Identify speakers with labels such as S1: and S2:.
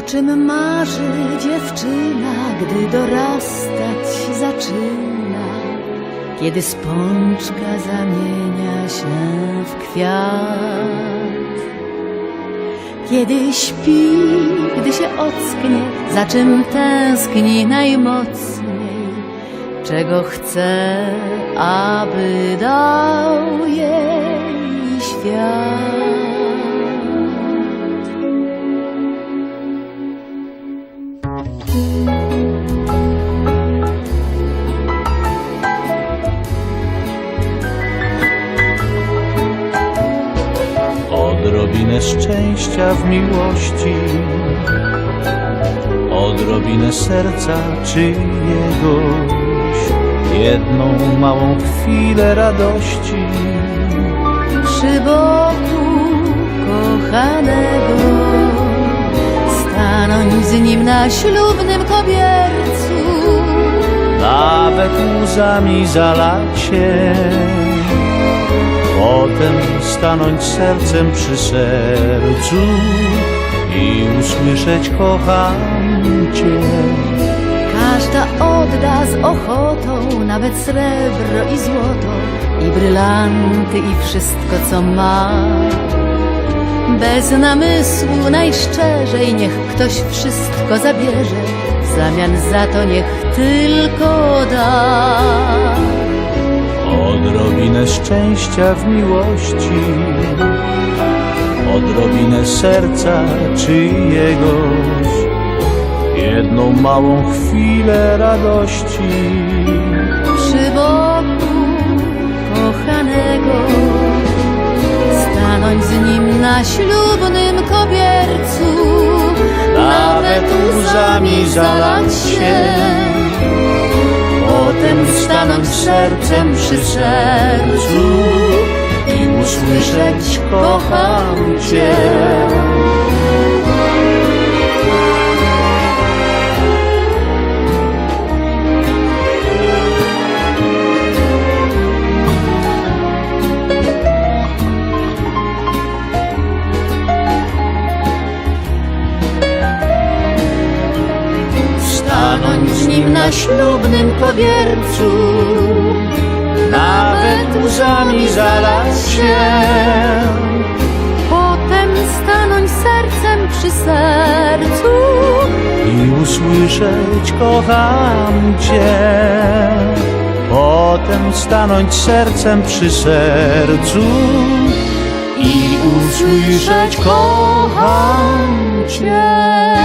S1: O czym marzy dziewczyna, gdy dorastać zaczyna? Kiedy z pączka zamienia się w kwiat. Kiedy śpi, gdy się ocknie, za czym tęskni najmocniej, czego chce, aby dał jej świat.
S2: Odrobinę szczęścia w miłości, odrobinę serca czyjegoś, jedną małą chwilę radości.
S1: przy boku kochanego stanąć z nim na ślubnym kobiercu
S2: nawet łzami zalać się. Potem stanąć sercem przy sercu i usłyszeć kocham Cię.
S1: każda odda z ochotą nawet srebro i złoto i brylanty i wszystko co ma bez namysłu najszczerzej niech ktoś wszystko zabierze w zamian za to niech tylko da
S2: Odrobinę szczęścia w miłości, odrobinę serca czyjegoś, jedną małą chwilę radości.
S1: przy boku kochanego. Stanąć z nim na ślubnym kobiercu.
S2: Nawet łzami zalać się,
S1: stanąć sercem przy sercu
S2: i usłyszeć kocham Cię.
S1: Na ślubnym kobiercu
S2: Nawet łzami zalać się,
S1: potem stanąć sercem przy sercu
S2: i usłyszeć kocham Cię. Potem stanąć sercem przy sercu i usłyszeć kocham Cię.